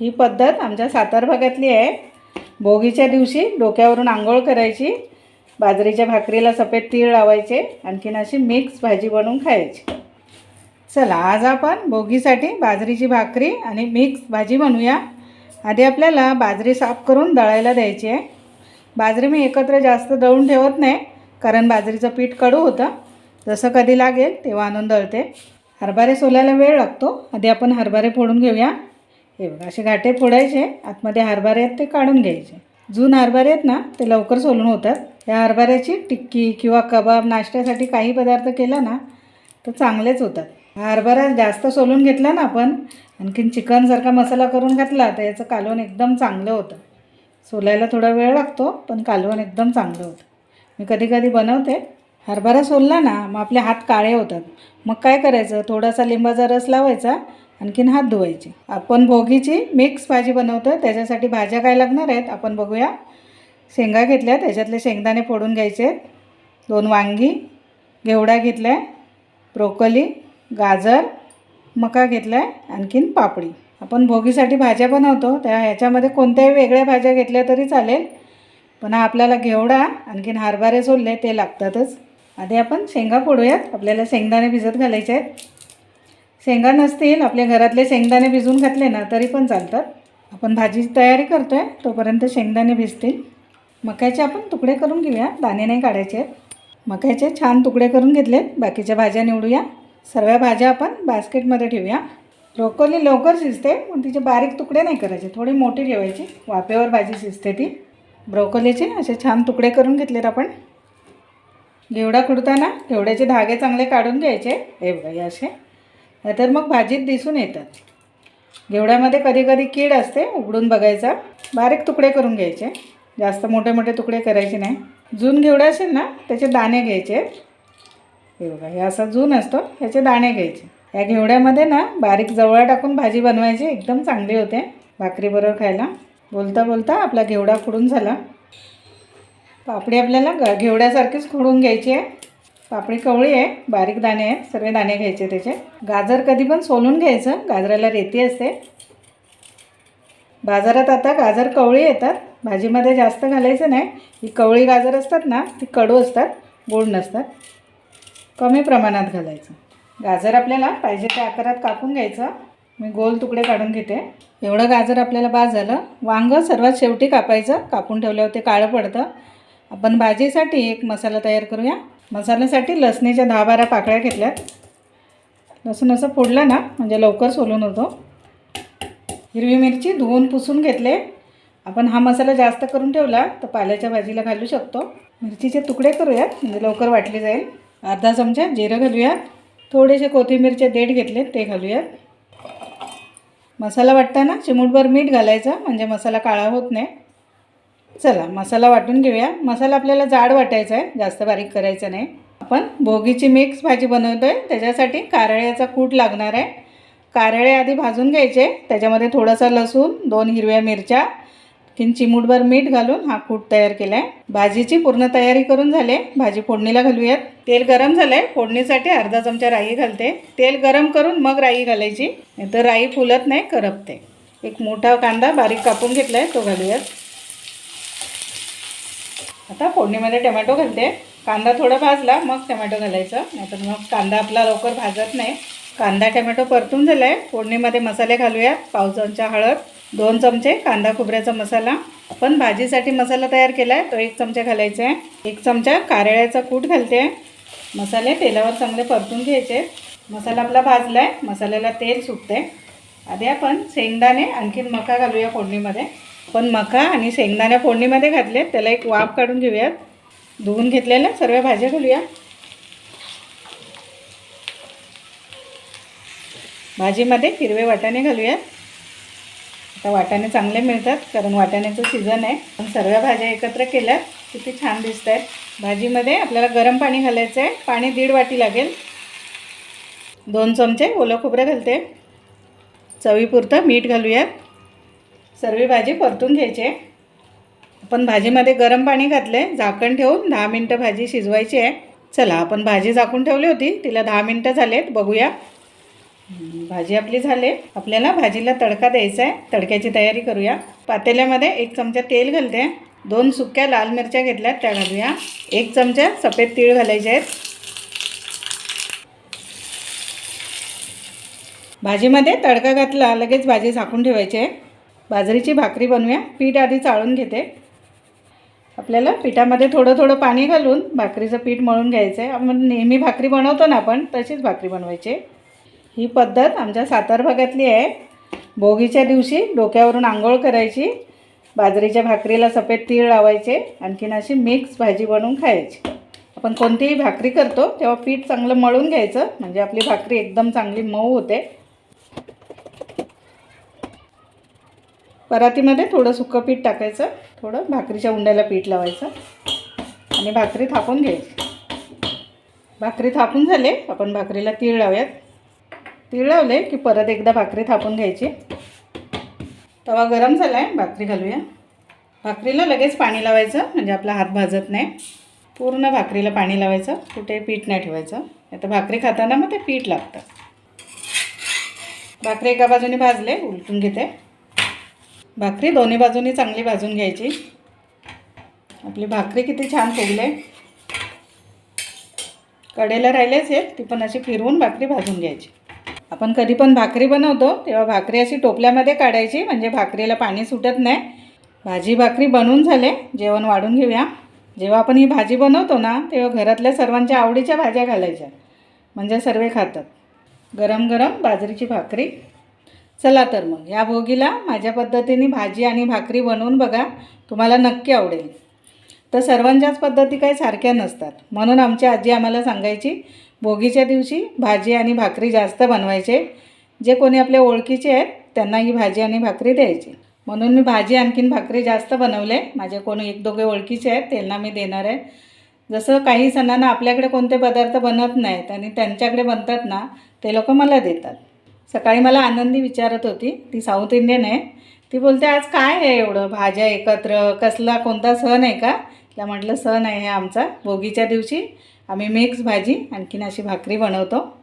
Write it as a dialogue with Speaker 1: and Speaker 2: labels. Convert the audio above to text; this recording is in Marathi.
Speaker 1: ही पद्धत आमच्या सातार भागातली आहे. भोगीच्या दिवशी डोक्यावरून आंघोळ करायची बाजरीच्या भाकरीला सफेद तीळ लावायचे आणखीन अशी मिक्स भाजी बनवून खायची. चला आज आपण भोगीसाठी बाजरीची भाकरी आणि मिक्स भाजी बनवूया. आधी आपल्याला बाजरी साफ करून दळायला द्यायची आहे. बाजरी मी एकत्र जास्त दळून ठेवत नाही कारण बाजरीचं पीठ कडू होतं. जसं कधी लागेल तेव्हा आणून दळते. हरभरे सोलायला वेळ लागतो. आधी आपण हरभरे फोडून घेऊया. हे बघा असे घाटे फोडायचे आतमध्ये हरभरे आहेत ते काढून घ्यायचे. जून हरभरे आहेत ना ते लवकर सोलून होतात. या हरभऱ्याची टिक्की किंवा कबाब नाश्त्यासाठी काही पदार्थ केला ना तर चांगलेच होतात. हा हरभरा जास्त सोलून घेतला ना आपण आणखीन चिकनसारखा मसाला करून घातला तर याचं कालवण एकदम चांगलं होतं. सोलायला थोडा वेळ लागतो पण कालवण एकदम चांगलं होतं. मी कधी कधी बनवते. हरभरा सोलला ना मग आपले हात काळे होतात. मग काय करायचं? थोडासा लिंबाचा रस लावायचा आणखीन हात धुवायचे. आपण भोगीची मिक्स भाजी बनवतो त्याच्यासाठी भाज्या काय लागणार आहेत आपण बघूया. शेंगा घेतल्या त्याच्यातले शेंगदाणे फोडून घ्यायचे. दोन वांगी घेवडा घेतला आहे ब्रोकली गाजर मका घेतला आहे आणखीन पापडी. आपण भोगीसाठी भाज्या बनवतो त्या ह्याच्यामध्ये कोणत्याही वेगळ्या भाज्या घेतल्या तरी चालेल. पण हा आपल्याला घेवडा आणखीन हरभरे सोलले ते लागतातच. आधी आपण शेंगा फोडूयात. आपल्याला शेंगदाणे भिजत घालायचे आहेत. शेंगा नसतील आपल्या घरातले शेंगदाणे भिजवून घातले ना तरी पण चालतात. आपण भाजीची तयारी करतो आहे तोपर्यंत शेंगदाणे भिजतील. मक्याचे आपण तुकडे करून घेऊया दाणे नाही काढायचे. आहेत मक्याचे छान तुकडे करून घेतलेत बाकीच्या भाज्या निवडूया. सर्व भाज्या आपण बास्केटमध्ये ठेवूया. ब्रोकोली लवकर शिजते पण तिचे बारीक तुकडे नाही करायचे थोडी मोठी ठेवायची. वाफेवर भाजी शिजते ती. ब्रोकोलीचे असे छान तुकडे करून घेतलेत आपण. घेवडा खुडताना घेवड्याचे धागे चांगले काढून घ्यायचे. हे बघा असे. नाहीतर मग भाजीत दिसून येतात. घेवड्यामध्ये कधी कधी कीड असते उघडून बघायचा. बारीक तुकडे करून घ्यायचे. जास्त मोठे मोठे तुकडे करायचे नाही. जून घेवडा असेल ना त्याचे दाणे घ्यायचे. हे बघा हे असा जून असतो ह्याचे दाणे घ्यायचे. या घेवड्यामध्ये ना बारीक जवळा टाकून भाजी बनवायची एकदम चांगली होते. भाकरीबरोबर खायला. बोलता बोलता आपला घेवडा खुडून झाला. पापडी आपल्याला ग घेवड्यासारखीच खुडून घ्यायची आहे. पापडी कवळी आहे बारीक दाणे आहेत सर्व दाणे घ्यायचे त्याचे. गाजर कधी पण सोलून घ्यायचं गाजराला रेती असते. बाजारात आता गाजर कवळी येतात. भाजीमध्ये जास्त घालायचं नाही. ही कवळी गाजर असतात ना ती कडू असतात गोड नसतात. कमी प्रमाणात घालायचं. गाजर आपल्याला पाहिजे त्या आकारात कापून घ्यायचं. मी गोल तुकडे काढून घेते. एवढं गाजर आपल्याला बाद झालं. वांगं सर्वात शेवटी कापायचं. कापून ठेवल्यावर ते काळं पडतं. आपण भाजीसाठी एक मसाला तयार करूया. मसाल्यासाठी लसणीच्या दहा बारा पाकळ्या घेतल्यात लसूण असं फोडला ना म्हणजे लवकर सोलून होतो. हिरवी मिरची धुवून पुसून घेतले. आपण हा मसाला जास्त करून ठेवला तर पाल्याच्या भाजीला घालू शकतो. मिरचीचे तुकडे करूयात म्हणजे लवकर वाटली जाईल. अर्धा चमचा जिरं घालूयात. थोडेसे कोथिंबीरचे देठ घेतले ते घालूयात. मसाला वाटताना चिमूटभर मीठ घालायचं म्हणजे मसाला काळा होत नाही. चला मसाला वाटून घेऊया. मसाला आपल्याला जाड वाटायचा आहे जास्त बारीक करायचा नाही. आपण भोगीची मिक्स भाजी बनवतो आहे त्याच्यासाठी कारळ्याचा कूट लागणार आहे. कारळे आधी भाजून घ्यायचे त्याच्यामध्ये थोडासा लसूण दोन हिरव्या मिरच्या किन चिमूटभर मीठ घालून हा कूट तयार केला आहे भाजीची पूर्ण तयारी करून झाले भाजी फोडणीला घालूयात. तेल गरम झालं आहे फोडणीसाठी अर्धा चमचा राई घालते. तेल गरम करून मग राई घालायची. नाहीतर राई फुलत नाही करपते. एक मोठा कांदा बारीक कापून घेतला आहे तो घालूयात. आता फोडणीमध्ये टमॅटो घालते. कांदा थोडा भाजला मग टमॅटो घालायचं. नाहीतर मग कांदा आपला लवकर भाजत नाही. कांदा टमॅटो परतून झाला आहे फोडणीमध्ये मसाले घालूयात पाव चमचा हळद दोन चमचे कांदा खोबऱ्याचा मसाला. पण भाजीसाठी मसाला तयार केला आहे तो एक चमचा घालायचा आहे. एक चमचा कारळ्याचा कूट घालते. मसाले तेलावर चांगले परतून घ्यायचे. मसाला आपला भाजला आहे मसाल्याला तेल सुटते आधी आपण शेंगदाणे आणखीन मका घालूया फोडणीमध्ये. पण मका आणि शेंगदाण्या फोडणीमध्ये घातले त्याला एक वाफ काढून घेऊयात. धुवून घेतलेल्या सर्व भाज्या घालूया. भाजीमध्ये हिरवे वाटाणे घालूयात. आता वाटाणे चांगले मिळतात कारण वाटाण्याचं सीझन आहे. पण सर्व भाज्या एकत्र केल्यात. किती छान दिसत आहेत भाजीमध्ये आपल्याला गरम पाणी घालायचं आहे. पाणी दीड वाटी लागेल. दोन चमचे ओलं खोबरं घालते. चवीपुरतं मीठ घालूयात. सर्व भाजी परतून घ्यायची आहे. आपण भाजीमध्ये गरम पाणी घातले झाकण ठेवून दहा मिनटं भाजी शिजवायची आहे. चला आपण भाजी झाकून ठेवली होती. तिला दहा मिनटं झालेत. बघूया. भाजी आपली झाली. आपल्याला भाजीला तडका द्यायचा आहे. तडक्याची तयारी करूया. पातेल्यामध्ये एक चमचा तेल घालते. दोन सुक्या लाल मिरच्या घेतल्यात त्या घालूया. एक चमचा सफेद तीळ घालायचे आहेत. भाजीमध्ये तडका घातला लगेच भाजी झाकून ठेवायची आहे. बाजरीची भाकरी बनवूया. पीठ आधी चाळून घेते. आपल्याला पिठामध्ये थोडं थोडं पाणी घालून भाकरीचं पीठ मळून घ्यायचं आहे. आपण नेहमी भाकरी बनवतो ना आपण तशीच भाकरी बनवायची ही पद्धत आमच्या सातार भागातली आहे. भोगीच्या दिवशी डोक्यावरून आंघोळ करायची. बाजरीच्या भाकरीला सफेद तीळ लावायचे. आणखीन अशी मिक्स भाजी बनवून खायची. आपण कोणतीही भाकरी करतो तेव्हा पीठ चांगलं मळून घ्यायचं. म्हणजे आपली भाकरी एकदम चांगली मऊ होते. परातीमध्ये थोडं सुकं पीठ टाकायचं थोडं भाकरीच्या उंड्याला पीठ लावायचं आणि भाकरी थापून घ्यायची. भाकरी थापून झाले आपण भाकरीला तीळ लावूयात. तीळ लावले की परत एकदा भाकरी थापून घ्यायची. तवा गरम झाला आहे भाकरी घालूया. भाकरीला लगेच पाणी लावायचं म्हणजे आपला हात भाजत नाही. पूर्ण भाकरीला पाणी लावायचं कुठे पीठ नाही ठेवायचं. आता भाकरी खाताना मग ते पीठ लागतं. भाकरी एका बाजूने भाजले उलटून घेते. भाकरी दोन्ही बाजूनी चांगली भाजून घ्यायची. आपली भाकरी किती छान फुगले. कडेला राहिलेच आहेत ती पण अशी फिरवून भाकरी भाजून घ्यायची. आपण कधी पण भाकरी बनवतो तेव्हा भाकरी अशी टोपल्यामध्ये काढायची म्हणजे भाकरीला पाणी सुटत नाही. भाजी भाकरी बनवून झाले जेवण वाढून घेऊया. जेव्हा आपण ही भाजी बनवतो ना तेव्हा घरातल्या सर्वांच्या आवडीच्या भाज्या घालायच्या. म्हणजे सर्व खातात. गरम गरम बाजरीची भाकरी. चला तर मग या भोगीला माझ्या पद्धतीने भाजी आणि भाकरी बनवून बघा तुम्हाला नक्की आवडेल. तर सर्वांच्याच पद्धती काही सारख्या नसतात. म्हणून आमची आजी आम्हाला सांगायची भोगीच्या दिवशी भाजी आणि भाकरी जास्त बनवायचे. जे कोणी आपल्या ओळखीचे आहेत त्यांना ही भाजी आणि भाकरी द्यायची. म्हणून मी भाजी आणखीन भाकरी जास्त बनवले. माझे कोणी एक दोघे ओळखीचे आहेत त्यांना मी देणार आहे. जसं काही सणांना आपल्याकडे कोणते पदार्थ बनत नाहीत आणि त्यांच्याकडे बनतात ना ते लोक मला देतात. सकाळी मला आनंदी विचारत होती. ती साऊथ इंडियन आहे. ती बोलते आज काय आहे एवढं? भाज्या एकत्र कसला कोणता सण आहे का? तिला म्हटलं सण आहे हे आमचा. भोगीच्या दिवशी आम्ही मिक्स भाजी आणखीन अशी भाकरी बनवतो.